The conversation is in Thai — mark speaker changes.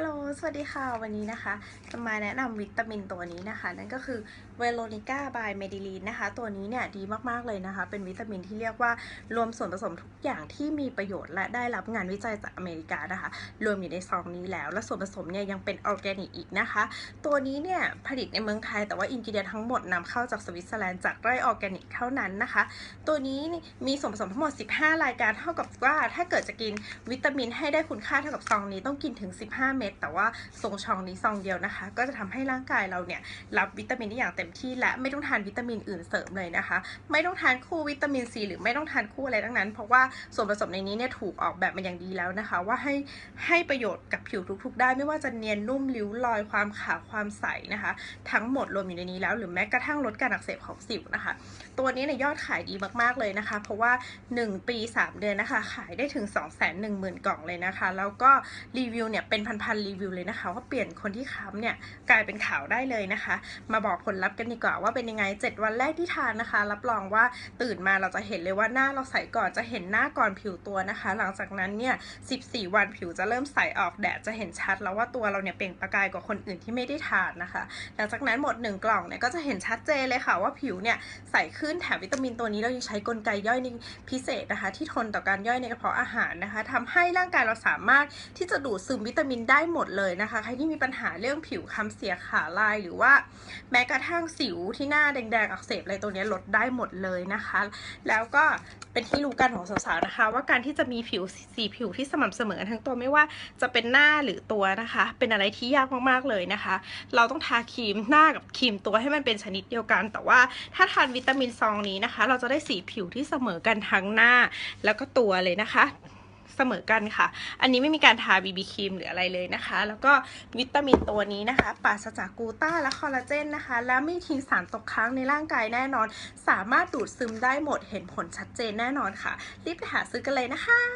Speaker 1: ฮัลโหล สวัสดีค่ะ วันนี้นะคะ จะมาแนะนำวิตามินตัวนี้นะคะ นั่นก็คือเวโรนิก้าบายเมดิลีนนะคะ ตัวนี้เนี่ยดีมากๆเลยนะคะ เป็นวิตามินที่เรียกว่ารวมส่วนผสมทุกอย่างที่มีประโยชน์และได้รับงานวิจัยจากอเมริกานะคะ รวมอยู่ในซองนี้แล้ว และส่วนผสมเนี่ยยังเป็นออร์แกนิกอีกนะคะ ตัวนี้เนี่ยผลิตในเมืองไทย แต่ว่าอินกิเดียนทั้งหมดนำเข้าจากสวิตเซอร์แลนด์จากไร่ออร์แกนิกเท่านั้นนะคะ ตัวนี้มีส่วนผสมทั้งหมด 15 รายการเท่ากับว่า ถ้าเกิดจะกินวิตามินให้ได้คุณค่าเท่ากับซองนี้ต้องกินถึง 15 เม็ดแต่ว่าทรงชองนี้ซองเดียวนะคะ ก็จะทำให้ร่างกายเราเนี่ยรับวิตามินได้อย่างเต็มที่และไม่ต้องทานวิตามินอื่นเสริมเลยนะคะ ไม่ต้องทานคู่วิตามินซีหรือไม่ต้องทานคู่อะไรทั้งนั้น เพราะว่าส่วนผสมในนี้เนี่ยถูกออกแบบมาอย่างดีแล้วนะคะ ว่าให้ให้ประโยชน์กับผิวทุกๆด้ไม่ว่าจะเนียนนุ่มริ้วรอยความขาวความใสนะคะ ทั้งหมดรวมอยู่ในนี้แล้วหรือแม้กระทั่งลดการอักเสบของสิวนะคะ ตัวนี้เนี่ยยอดขายดีมากๆเลยนะคะ เพราะว่า 1 ปี 3 เดือนนะคะ ขายได้ถึง 2 1 0 0 0 0 กล่องเลยนะคะ แล้วก็รีวิวเนี่ยเป็นพันๆรีวิวเลยนะคะว่าเปลี่ยนคนที่ค้ำเนี่ยกลายเป็นขาวได้เลยนะคะ มาบอกผลลัพธ์กันดีกว่าว่าเป็นยังไง 7 วันแรกที่ทานนะคะ รับรองว่าตื่นมาเราจะเห็นเลยว่าหน้าเราใสก่อนจะเห็นหน้าก่อนผิวตัวนะคะ หลังจากนั้นเนี่ย 14 วันผิวจะเริ่มใสออกแดดจะเห็นชัด แล้วว่าตัวเราเนี่ยเปล่งประกายกว่าคนอื่นที่ไม่ได้ทานนะคะ หลังจากนั้นหมด 1 กล่องเนี่ยก็จะเห็นชัดเจนเลยค่ะว่าผิวเนี่ยใสขึ้นแถมวิตามินตัวนี้เรายังใช้กลไกย่อยในพิเศษนะคะ ที่ทนต่อการย่อยในกระเพาะอาหารนะคะทำให้ร่างกายเราสามารถที่จะดูดซึมวิตามินได้หมดเลยเลยนะคะ ใครที่มีปัญหาเรื่องผิวค้ำเสียขาลายหรือว่าแม้กระทั่งสิวที่หน้าแดงๆอักเสบอะไรตัวนี้ลดได้หมดเลยนะคะ แล้วก็เป็นที่รู้กันของสาวๆนะคะ ว่าการที่จะมีผิวสีผิวที่สม่ำเสมอทั้งตัวไม่ว่าจะเป็นหน้าหรือตัวนะคะ เป็นอะไรที่ยากมากๆเลยนะคะ เราต้องทาครีมหน้ากับครีมตัวให้มันเป็นชนิดเดียวกัน แต่ว่าถ้าทานวิตามินซองนี้นะคะ เราจะได้สีผิวที่เสมอกันทั้งหน้าแล้วก็ตัวเลยนะคะ เสมอกันค่ะ อันนี้ไม่มีการทาบีบีครีมหรืออะไรเลยนะคะ แล้วก็วิตามินตัวนี้นะคะปราศจากกูต้าและคอลลาเจนนะคะ และไม่ทิ้งสารตกค้างในร่างกายแน่นอน สามารถดูดซึมได้หมดเห็นผลชัดเจนแน่นอนค่ะ รีบไปหาซื้อกันเลยนะคะ